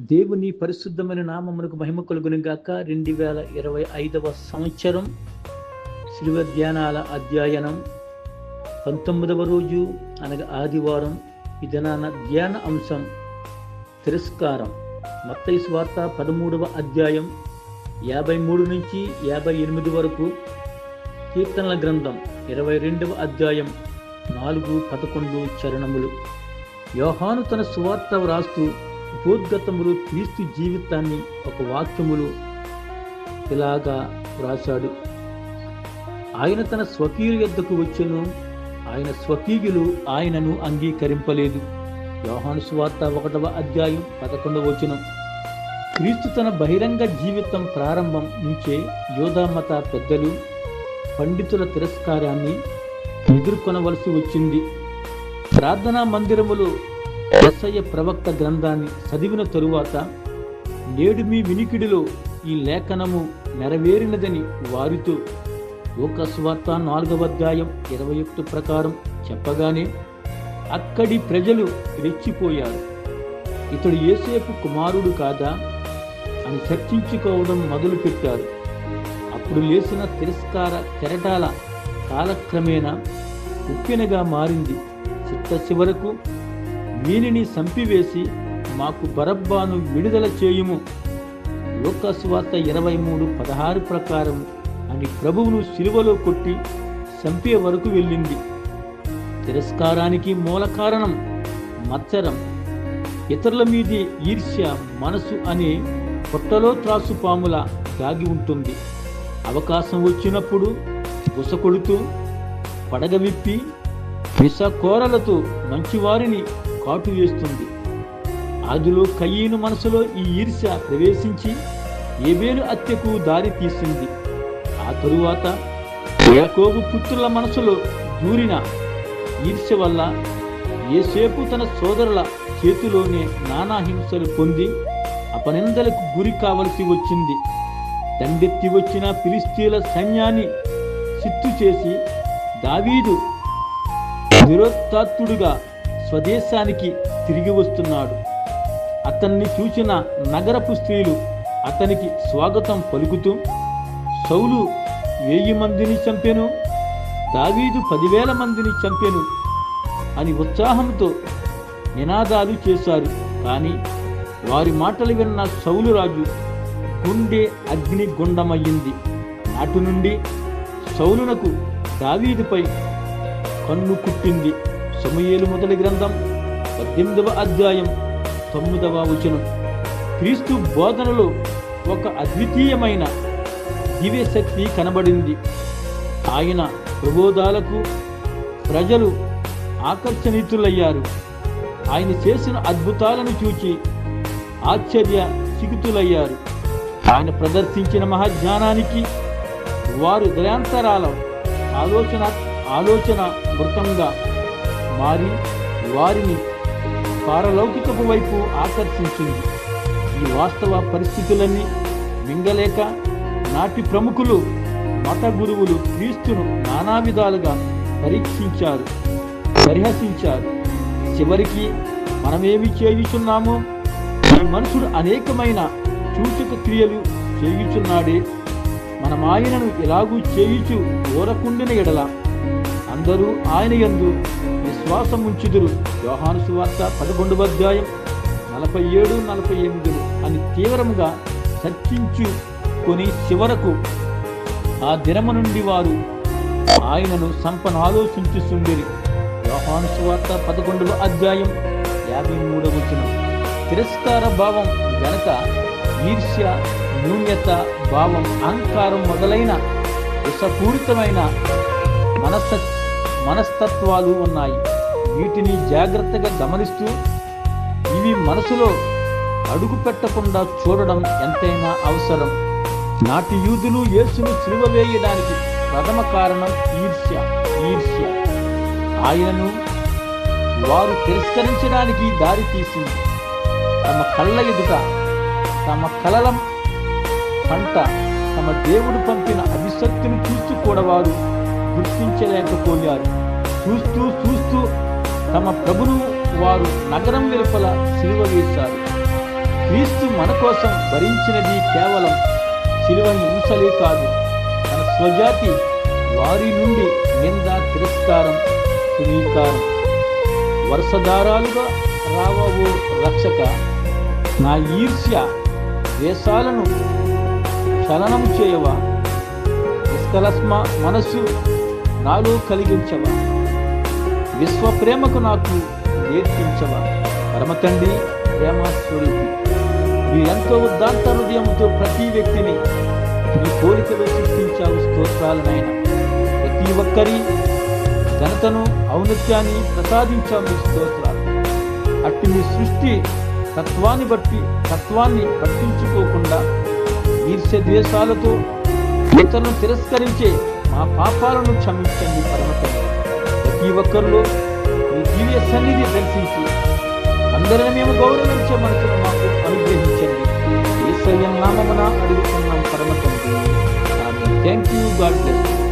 దేవుని పరిశుద్ధమైన నామమునకు మహిమ కలుగును గాక. రెండు వేల ఇరవై ఐదవ సంవత్సరం శిలువ ధ్యానాల అధ్యయనం. పంతొమ్మిదవ రోజు అనగా ఆదివారం ఈ దినాన ధ్యాన అంశం తిరస్కారం. మత్తయి వార్త పదమూడవ అధ్యాయం యాభై మూడు నుంచి యాభై ఎనిమిది వరకు కీర్తనల గ్రంథం ఇరవై రెండవ అధ్యాయం నాలుగు పదకొండు చరణములు. యోహాను తన సువార్త వ్రాస్తూ ఉపోద్గతములు క్రీస్తు జీవితాన్ని ఒక వాక్యములు ఇలాగా వ్రాశాడు. ఆయన తన స్వకీయుల యొద్దకు వచ్చెను ఆయన స్వకీయులు ఆయనను అంగీకరింపలేదు. యోహాను సువార్త ఒకటవ అధ్యాయం పదకొండవ వచనం. క్రీస్తు తన బహిరంగ జీవితం ప్రారంభం నుంచే యోధామత పెద్దలు పండితుల తిరస్కారాన్ని ఎదుర్కొనవలసి వచ్చింది. ప్రార్థనా మందిరములు ఎస్ఐ ప్రవక్త గ్రంథాన్ని చదివిన తరువాత నేడు మీ వినికిడిలో ఈ లేఖనము నెరవేరినదని వారితో ఒక స్వార్త నాలుగవ అధ్యాయం ఇరవై ఒకటి ప్రకారం చెప్పగానే అక్కడి ప్రజలు రెచ్చిపోయారు. ఇతడు ఏసేపు కుమారుడు కాదా అని చర్చించుకోవడం మొదలుపెట్టారు. అప్పుడు లేచిన తిరస్కార కెరటాల కాలక్రమేణా ఉప్పెనగా మారింది. చిట్ట చివరకు వీనిని సంపివేసి మాకు బరబ్బాను విడుదల చేయుము. లోకస్వార్త ఇరవై మూడు పదహారు ప్రకారం అని ప్రభువును సిలువలో కొట్టి చంపే వరకు వెళ్ళింది. తిరస్కారానికి మూల కారణం మత్సరం. ఇతరుల మీది ఈర్ష్య మనసు అనే పొట్టలో త్రాసు పాముల దాగి ఉంటుంది. అవకాశం వచ్చినప్పుడు బుసకొడుతూ పడగ విప్పి విషకోరలతో మంచివారిని కాటు వేస్తుంది. ఆదిలో కయ్యను మనసులో ఈ ఈర్ష్య ప్రవేశించి ఏబేలు హత్యకు దారి తీసింది. ఆ తరువాత యాకోబు పుత్రుల మనసులో దూరిన ఈర్ష్య వల్ల ఏసేపు తన సోదరుల చేతిలోనే నానా హింసలు పొంది అపనిందలకు గురి కావలసి వచ్చింది. దండెత్తి వచ్చిన ఫిలిస్తీన్ల సైన్యాన్ని చిత్తు చేసి దావీదు నిరోత్తాత్తుడుగా స్వదేశానికి తిరిగి వస్తున్నాడు. అతన్ని చూసిన నగరపు స్త్రీలు అతనికి స్వాగతం పలుకుతూ సౌలు వెయ్యి మందిని చంపెను దావీదు పదివేల మందిని చంపెను అని ఉత్సాహంతో నినాదాలు చేశారు. కానీ వారి మాటలు విన్న సౌలు రాజు గుండె అగ్ని గుండమయ్యింది నాటి నుండి సౌలునకు దావీదుపై కన్ను కుట్టింది సమయేలు మొదటి గ్రంథం పద్దెనిమిదవ అధ్యాయం తొమ్మిదవ వచనం. క్రీస్తు బోధనలో ఒక అద్వితీయమైన దివ్యశక్తి కనబడింది. ఆయన ప్రబోధాలకు ప్రజలు ఆకర్షణీతులయ్యారు. ఆయన చేసిన అద్భుతాలను చూచి ఆశ్చర్య సిగుతులయ్యారు ఆయన ప్రదర్శించిన మహాజ్ఞానానికి వారు దయాంతరాల ఆలోచన ఆలోచన మృతంగా మారి వారిని పారలౌకికపు వైపు ఆకర్షించింది. ఈ వాస్తవ పరిస్థితులన్నీ మింగలేక నాటి ప్రముఖులు మత గురువులు క్రీస్తును నానా విధాలుగా పరీక్షించారు పరిహసించారు. చివరికి మనమేమి చేయుచున్నామో? ఈ మనుషుడు అనేకమైన సూచక క్రియలు చేయుచున్నాడే. మనం ఆయనను ఎలాగూ చేయుచు ఓరకుండిన ఎడల అందరూ ఆయన యందు విశ్వాసం ఉంచుదురు యోహాను సువార్త పదకొండవ అధ్యాయం నలభై ఏడు నలభై ఎనిమిది అని తీవ్రంగా చర్చించుకొని చివరకు ఆ దినము నుండి వారు ఆయనను సంపన ఆలోచించుచుండిరి యోహాను సువార్త పదకొండవ అధ్యాయం యాభై మూడవ వచనం. తిరస్కార భావం గనక ఈర్ష్య న్యూన్యత భావం అహంకారం మొదలైన విషపూరితమైన మనస్త మనస్తత్వాలు ఉన్నాయి. వీటిని జాగ్రత్తగా గమనిస్తూ ఇవి మనసులో అడుగు పెట్టకుండా చూడడం ఎంతైనా అవసరం. నాటి యూదులు యేసును సిలువ వేయడానికి ప్రథమ కారణం ఈర్ష్య ఈర్ష్య. ఆయనను వారు తిరస్కరించడానికి దారి తీసింది. తమ కళ్ళ ఎదుట తమ కలల పంట తమ దేవుడు పంపిన అభిశక్తిని చూస్తూ కూడా వారు గుర్తించలేకపోయారు. చూస్తూ చూస్తూ తమ ప్రభును వారు నగరం వెలుపల సిలువ వేశారు. క్రీస్తు మన కోసం భరించినది కేవలం శిలువ హింసలే కాదు. తన స్వజాతి వారి నుండి నింద తిరస్కారం సునీకారం వరుసధారాలుగా రావవు రక్షక. నా ఈర్ష్య దేశాలను చలనం చేయవా? నిష్కలస్మ మనస్సు నాలో కలిగించవా? విశ్వ ప్రేమకు నాకు నేర్పించవా? పరమతండ్రి ప్రేమ స్వరూపి నీ ఎంతో ఉదాంత హృదయంతో ప్రతి వ్యక్తిని నీ కోరికలో సృష్టించావు స్తోత్రాలనైన ప్రతి ఒక్కరి ఘనతను ఔన్నత్యాన్ని ప్రసాదించాము నీ స్తోత్రాలు. అట్టి నీ సృష్టి తత్వాన్ని బట్టి తత్వాన్ని పట్టించుకోకుండా ఈర్ష్య ద్వేషాలతో ఇతరులను తిరస్కరించే మా పాపాలను క్షమించండి పరమతండ్రి. ప్రతి ఒక్కరిలో మీ దివ్య సన్నిధి దర్శించి అందరిని మేము గౌరవించే మనసును మాకు అనుగ్రహించండి. ఏసయ్య నామమున అడుగుతున్నాం పరమతండ్రి. Thank you God bless